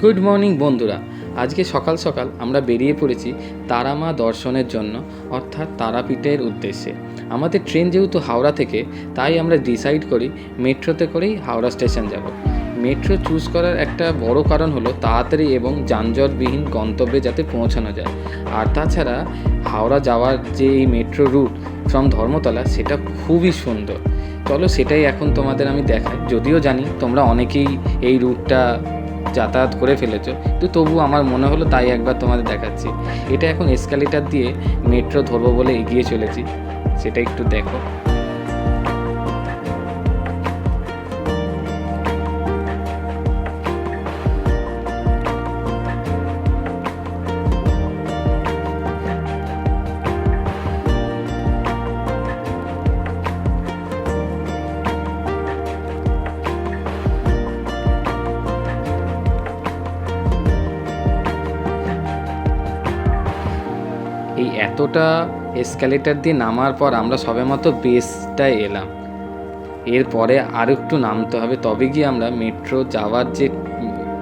Good morning বন্ধুরা। আজকে সকাল সকাল আমরা বেরিয়ে পড়েছি তারামা দর্শনের জন্য, অর্থাৎ তারাপীঠের উদ্দেশ্যে। আমাদের ট্রেন যেহেতু হাওড়া থেকে, তাই আমরা ডিসাইড করি মেট্রোতে করেই হাওড়া স্টেশন যাব। মেট্রো চুজ করার একটা বড় কারণ হলো তাড়াতাড়ি এবং যানজটবিহীন গন্তব্যে যাতে পৌঁছানো যায়। আর তাছাড়া হাওড়া যাওয়ার যে এই মেট্রো রুট ফ্রম ধর্মতলা, সেটা খুবই সুন্দর। চলো সেটাই এখন তোমাদের আমি দেখাই। যদিও জানি তোমরা অনেকেই এই রুটটা যাতায়াত করে ফেলেছ। তো তবু আমার মনে হলো তাই একবার তোমাদের দেখাচ্ছি। এটা এখন এসকালেটার দিয়ে মেট্রো ধরবো বলে এগিয়ে চলেছি। সেটা একটু দেখো। এতটা এসকালেটার দিয়ে নামার পর আমরা সবে মতো বেসটায় এলাম। এরপরে আর একটু নামতে হবে, তবে গিয়ে আমরা মেট্রো যাওয়ার যে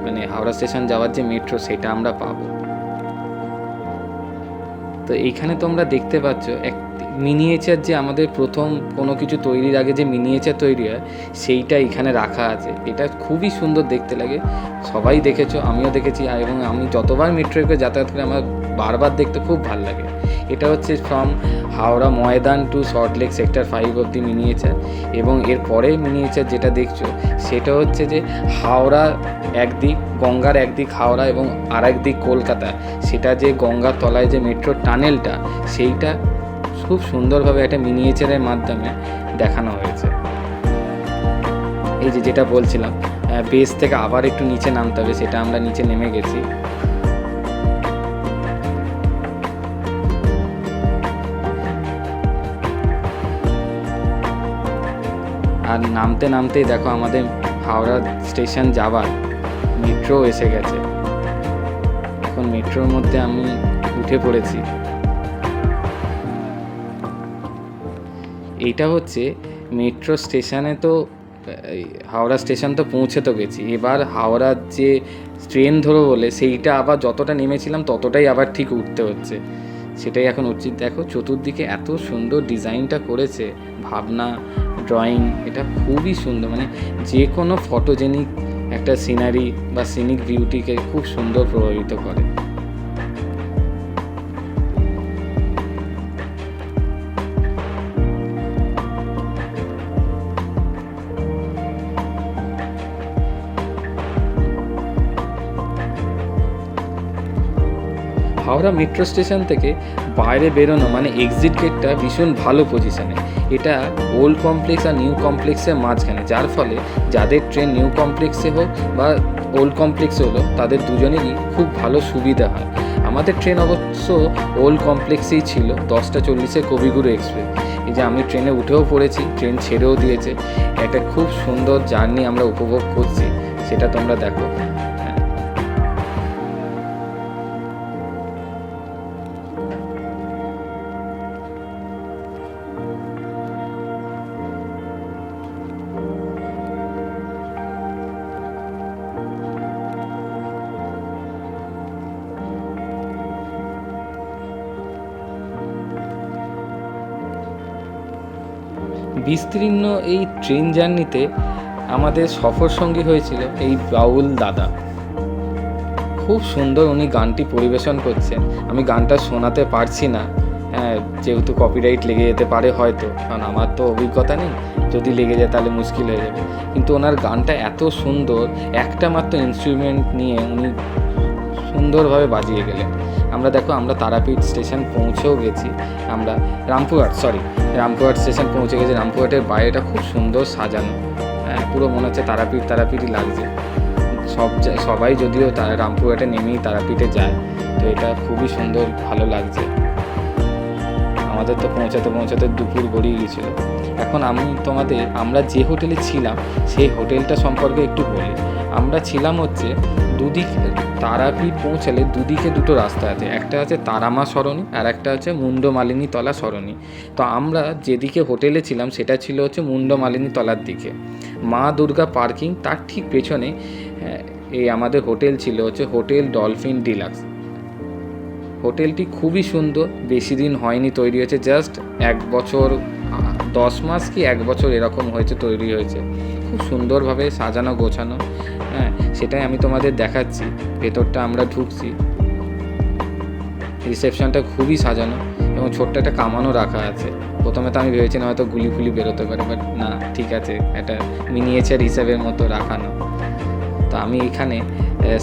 মানে হাওড়া স্টেশন যাওয়ার যে মেট্রো সেটা আমরা পাবো। তো এইখানে তোমরা দেখতে পাচ্ছ এক মিনিয়েচার যে আমাদের প্রথম কোনো কিছু তৈরির আগে যে মিনিয়েচার তৈরি হয়, সেইটা এখানে রাখা আছে। এটা খুবই সুন্দর দেখতে লাগে। সবাই দেখেছ, আমিও দেখেছি এবং আমি যতবার মেট্রো করে যাতায়াত করি, আমার বারবার দেখতে খুব ভালো লাগে। এটা হচ্ছে from Howrah Maidan to Salt Lake sector five অব্দি মিনিয়েচার এবং এর পরে মিনিয়েচার যেটা দেখছ, সেটা হচ্ছে যে হাওড়া একদিক, গঙ্গার একদিক হাওড়া এবং আর একদিক কলকাতা। সেটা যে গঙ্গার তলায় যে মেট্রো টানেলটা সেইটা খুব সুন্দরভাবে একটা মিনিয়েচারের মাধ্যমে দেখানো হয়েছে। এই যে যেটা বলছিলাম বেস থেকে আবার একটু নিচে নামতে হবে, সেটা আমরা নিচে নেমে গেছি। আর নামতে নামতেই দেখো আমাদের হাওড়া স্টেশন যাওয়ার মেট্রো এসে গেছে। এখন মেট্রোর মধ্যে আমি উঠে পড়েছি। এইটা হচ্ছে মেট্রো স্টেশনে তো হাওড়া স্টেশন তো পৌঁছে তো গেছি। এবার হাওড়ার যে ট্রেন ধরো বলে, সেইটা আবার যতটা নেমেছিলাম ততটাই আবার ঠিক উঠতে হচ্ছে। সেটাই এখন উচিত। দেখো, চতুর্দিকে এত সুন্দর ডিজাইনটা করেছে, ভাবনা ড্রয়িং এটা খুবই সুন্দর। মানে যে কোনো ফটোজেনিক একটা সিনারি বা সিনিক বিউটিকে খুব সুন্দর প্রভাবিত করে। হাওড়া মেট্রো স্টেশন থেকে বাইরে বেরোনো মানে এক্সিট গেটটা ভীষণ ভালো পজিশনে এটা ওল্ড কমপ্লেক্স আর নিউ কমপ্লেক্সের মাঝখানে, যার ফলে যাদের ট্রেন নিউ কমপ্লেক্সে হোক বা ওল্ড কমপ্লেক্সে হলো, তাদের দুজনেরই খুব ভালো সুবিধা হয়। আমাদের ট্রেন অবশ্য ওল্ড কমপ্লেক্সেই ছিল, দশটা চল্লিশে কবিগুরু এক্সপ্রেস এই যে আমি ট্রেনে উঠেও পড়েছি ট্রেন ছেড়েও দিয়েছে। একটা খুব সুন্দর জার্নি আমরা উপভোগ করছি, সেটা তোমরা দেখো। বিস্তীর্ণ এই ট্রেন জার্নিতে আমাদের সফর সঙ্গী হয়েছিল এই বাউল দাদা। খুব সুন্দর উনি গানটি পরিবেশন করছেন। আমি গানটা শোনাতে পারছি না। হ্যাঁ যেহেতু কপিরাইট লেগে যেতে পারে হয়তো, কারণ আমার তো অভিজ্ঞতা নেই। যদি লেগে যায় তাহলে মুশকিল হয়ে যাবে। কিন্তু ওনার গানটা এত সুন্দর, একটা মাত্র ইনস্ট্রুমেন্ট নিয়ে উনি সুন্দরভাবে বাজিয়ে গেলেন। আমরা দেখো, আমরা তারাপীঠ স্টেশন পৌঁছেও গেছি। আমরা রামপুরহাট সরি রামপুরহাট স্টেশন পৌঁছে গেছি। রামপুরহাটের বাইরেটা খুব সুন্দর সাজানো। হ্যাঁ পুরো মনে হচ্ছে তারাপীঠ, তারাপীঠই লাগছে। সব সবাই যদিও তারা রামপুরহাটে নেমেই তারাপীঠে যায়, তো এটা খুবই সুন্দর, ভালো লাগছে। আমাদের তো পৌঁছাতে পৌঁছাতে দুপুর গড়িয়ে গিয়েছিল এখন আমি তোমাদের, আমরা যে হোটেলে ছিলাম, সেই হোটেলটা সম্পর্কে একটু বলি। আমরা ছিলাম হচ্ছে দুদিক, তারাপীঠ পৌঁছালে দুদিকে দুটো রাস্তা আছে। একটা আছে তারামা সরণি আর একটা হচ্ছে মুন্ডমালিনী তলা সরণি। তো আমরা যেদিকে হোটেলে ছিলাম সেটা ছিল হচ্ছে মুন্ডমালিনী তলার দিকে। মা দুর্গা পার্কিং তার ঠিক পেছনে এই আমাদের হোটেল ছিল হচ্ছে হোটেল ডলফিন ডিলাক্স। হোটেলটি খুবই সুন্দর, বেশি দিন হয়নি তৈরি হয়েছে, জাস্ট এক বছর দশ মাস কি এক বছর এরকম হয়েছে তৈরি হয়েছে। খুব সুন্দরভাবে সাজানো গোছানো। হ্যাঁ সেটাই আমি তোমাদের দেখাচ্ছি। ভেতরটা আমরা ঢুকছি। রিসেপশনটা খুবই সাজানো এবং ছোট্ট একটা কামানও রাখা আছে। প্রথমে তো আমি ভেবেছিলাম হয়তো গুলি ফুলি বেরোতে পারে বাট না, ঠিক আছে, একটা মিনিয়েচার হিসেবের মতো রাখানো তো আমি এখানে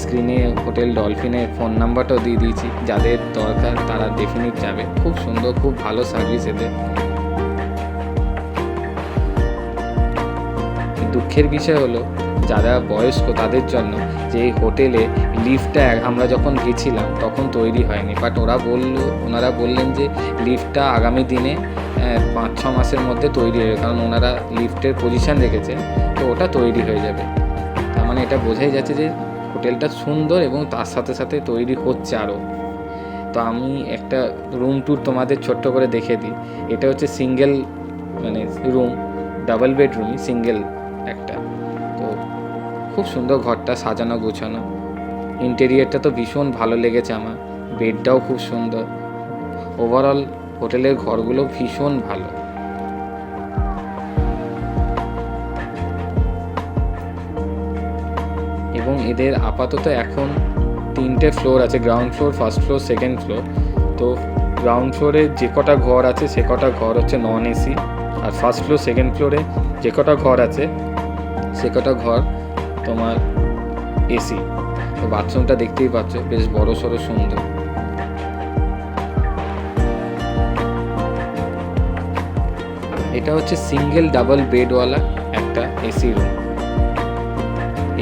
স্ক্রিনে হোটেল ডলফিনের ফোন নাম্বারটাও দিয়ে দিয়েছি। যাদের দরকার তারা ডেফিনিট যাবে। খুব সুন্দর, খুব ভালো সার্ভিস এদের। দুঃখের বিষয় হলো যারা বয়স্ক তাদের জন্য যে হোটেলে লিফটটা আমরা যখন গেছিলাম, তখন তৈরি হয়নি। বাট ওরা বলল, ওনারা বললেন যে লিফটটা আগামী দিনে পাঁচ, ছ মাসের মধ্যে তৈরি হবে কারণ ওনারা লিফটের পজিশান রেখেছে তো ওটা তৈরি হয়ে যাবে। তার মানে এটা বোঝাই যাচ্ছে যে হোটেলটা সুন্দর এবং তার সাথে সাথে তৈরি হচ্ছে আরও তো আমি একটা রুম ট্যুর তোমাদের ছোট্ট করে দেখে দিই। এটা হচ্ছে সিঙ্গেল মানে রুম ডাবল বেডরুমই সিঙ্গেল একটা। খুব সুন্দর ঘরটা সাজানো গোছানো। ইন্টেরিয়ারটা তো ভীষণ ভালো লেগেছে আমার। বেডটাও খুব সুন্দর। ওভারঅল হোটেলের ঘরগুলো ভীষণ ভালো। এবং এদের আপাতত এখন তিনটে ফ্লোর আছে ground floor first floor second floor তো গ্রাউন্ড ফ্লোরে যে কটা ঘর আছে, সে কটা ঘর হচ্ছে নন এসি আর ফার্স্ট ফ্লোর সেকেন্ড ফ্লোরে যে কটা ঘর আছে, সে কটা ঘর তোমার এসি। বাথরুমটা দেখতেই পাচ্ছ, বেশ বড় সড়ো সুন্দর। এটা হচ্ছে সিঙ্গেল ডাবল বেডওয়ালা একটা এসি রুম।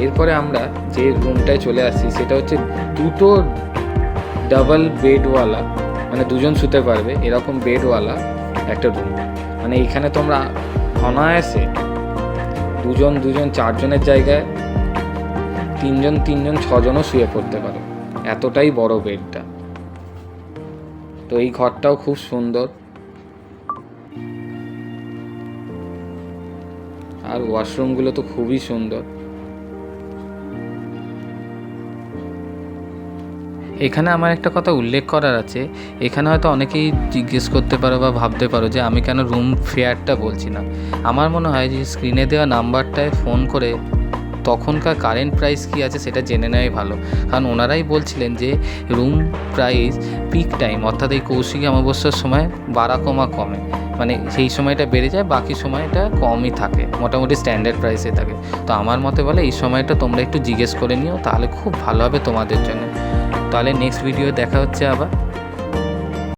এরপরে আমরা যে রুমটায় চলে আসছি, সেটা হচ্ছে দুটো ডাবল বেডওয়ালা মানে দুজন শুতে পারবে, এরকম বেডওয়ালা একটা রুম। মানে এখানে তোমরা অনায়াসে দুজন দুজন, চারজনের জায়গায় তিনজন তিনজন, ছজনও শুয়ে পড়তে পারো। এতটাই বড় বেডটা। তো এই ঘরটাও খুব সুন্দর। আর ওয়াশরুমগুলো তো খুবই সুন্দর। এখানে আমার একটা কথা উল্লেখ করার আছে। এখানে হয়তো অনেকেই জিজ্ঞেস করতে পারো বা ভাবতে পারো যে আমি কেন রুম ফেয়ারটা বলছি না। আমার মনে হয় যে স্ক্রিনে দেওয়া নাম্বারটায় ফোন করে তখনকার কারেন্ট প্রাইস কী আছে সেটা জেনে নেওয়াই ভালো। কারণ ওনারাই বলছিলেন যে রুম প্রাইস পিক টাইম অর্থাৎ এই কৌশিকী অমাবস্যার সময় বাড়া কমা। কমে মানে সেই সময়টা বেড়ে যায়, বাকি সময়টা কমই থাকে, মোটামুটি স্ট্যান্ডার্ড প্রাইসে থাকে। তো আমার মতে বলে, এই সময়টা তোমরা একটু জিজ্ঞেস করে নিও, তাহলে খুব ভালো হবে তোমাদের জন্য। তাহলে নেক্সট ভিডিও দেখা হচ্ছে আবার।